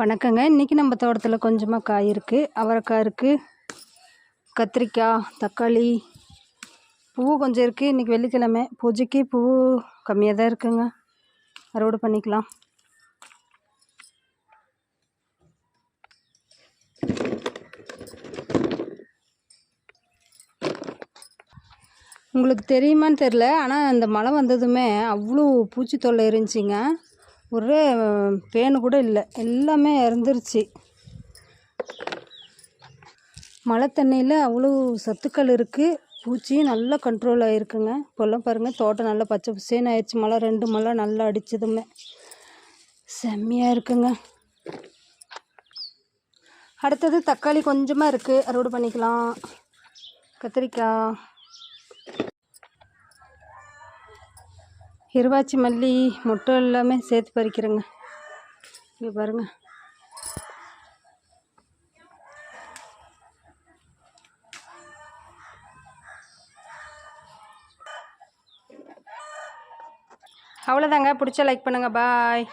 வணக்கங்க. இன்றைக்கி நம்ம தோட்டத்தில் கொஞ்சமாக காய் இருக்குது அவரைக்காய் இருக்குது கத்திரிக்காய் தக்காளி பூ கொஞ்சம் இருக்குது இன்றைக்கி வெள்ளிக்கிழமை. பூஜைக்கு பூ கம்மியாக தான் இருக்குங்க. அறுவடை பண்ணிக்கலாம். உங்களுக்கு தெரியுமான்னு தெரில ஆனால் அந்த மழை வந்ததுமே அவ்வளோ பூச்சி தொல்லை இருந்துச்சிங்க. ஒரே பேனு கூட இல்லை. எல்லாமே இறந்துருச்சு மழை தண்ணியில் அவ்வளோ சத்துக்கள் இருக்குது பூச்சியும் நல்லா கண்ட்ரோல் ஆகிருக்குங்க இப்போல்லாம் பாருங்கள் தோட்டம் நல்லா பச்சை பசேன்னு ஆயிடுச்சு மழை ரெண்டு மழை நல்லா அடிச்சதுமே. செம்மையாக இருக்குங்க. அடுத்தது தக்காளி கொஞ்சமாக இருக்குது அறுவடை பண்ணிக்கலாம். கத்திரிக்காய். இருவாச்சி மல்லி முட்டை எல்லாமே சேர்த்து பறிக்கிறேங்க. இங்கே பாருங்க. அவ்வளோதாங்க பிடிச்சா லைக் பண்ணுங்கள் பாய்